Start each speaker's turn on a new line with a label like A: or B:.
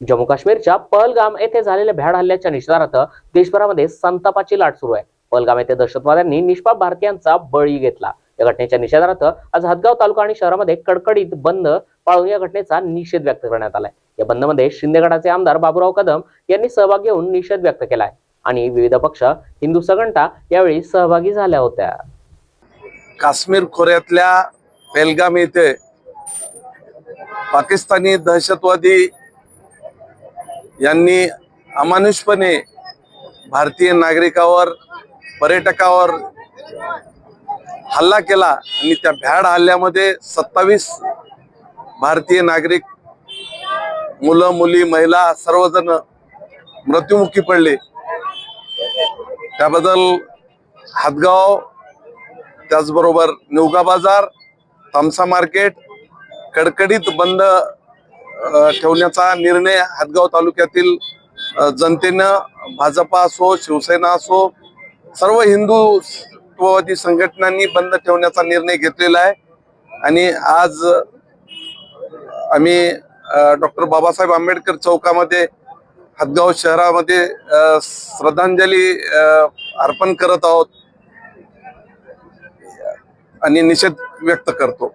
A: जम्मू काश्मीरच्या पहलगाम येथे झालेल्या भ्याड हल्ल्याच्या निषेधार्थ देशभरामध्ये संतापाची लाट सुरू आहे. पहलगाम येथे दहशतवाद्यांनी निष्पाप भारतीयांचा बळी घेतला. या घटनेच्या निषेधार्थ आज हदगाव तालुका आणि शहरामध्ये कडकडीत बंद पाळून या घटनेचा निषेध व्यक्त करण्यात आलाय. या बंदमध्ये शिंदे गटाचे आमदार बाबूराव कदम यांनी सहभाग घेऊन निषेध व्यक्त केलाय आणि विविध पक्ष हिंदू सगंटा यावेळी सहभागी झाल्या होत्या.
B: काश्मीर खोऱ्यातल्या पेलगाम येथे पाकिस्तानी दहशतवादी यांनी अमानुषपणे भारतीय नागरिकावर पर्यटकावर हल्ला केला आणि त्या भ्याड हल्ल्यामध्ये सत्तावीस भारतीय नागरिक मुलं मुली महिला सर्वजण मृत्युमुखी पडले. त्याबद्दल हातगाव त्याचबरोबर निवगा बाजार तामसा मार्केट कडकडीत बंद ठेवण्याचा निर्णय हातगाव तालुक्यातील जनतेनं भाजपा असो शिवसेना असो सर्व हिंदुत्ववादी संघटनांनी बंद ठेवण्याचा निर्णय घेतलेला आहे. आणि आज आम्ही डॉक्टर बाबासाहेब आंबेडकर चौकामध्ये हदगाव शहरामध्ये श्रद्धांजली अर्पण करत आहोत. आणि निषेध व्यक्त करतो.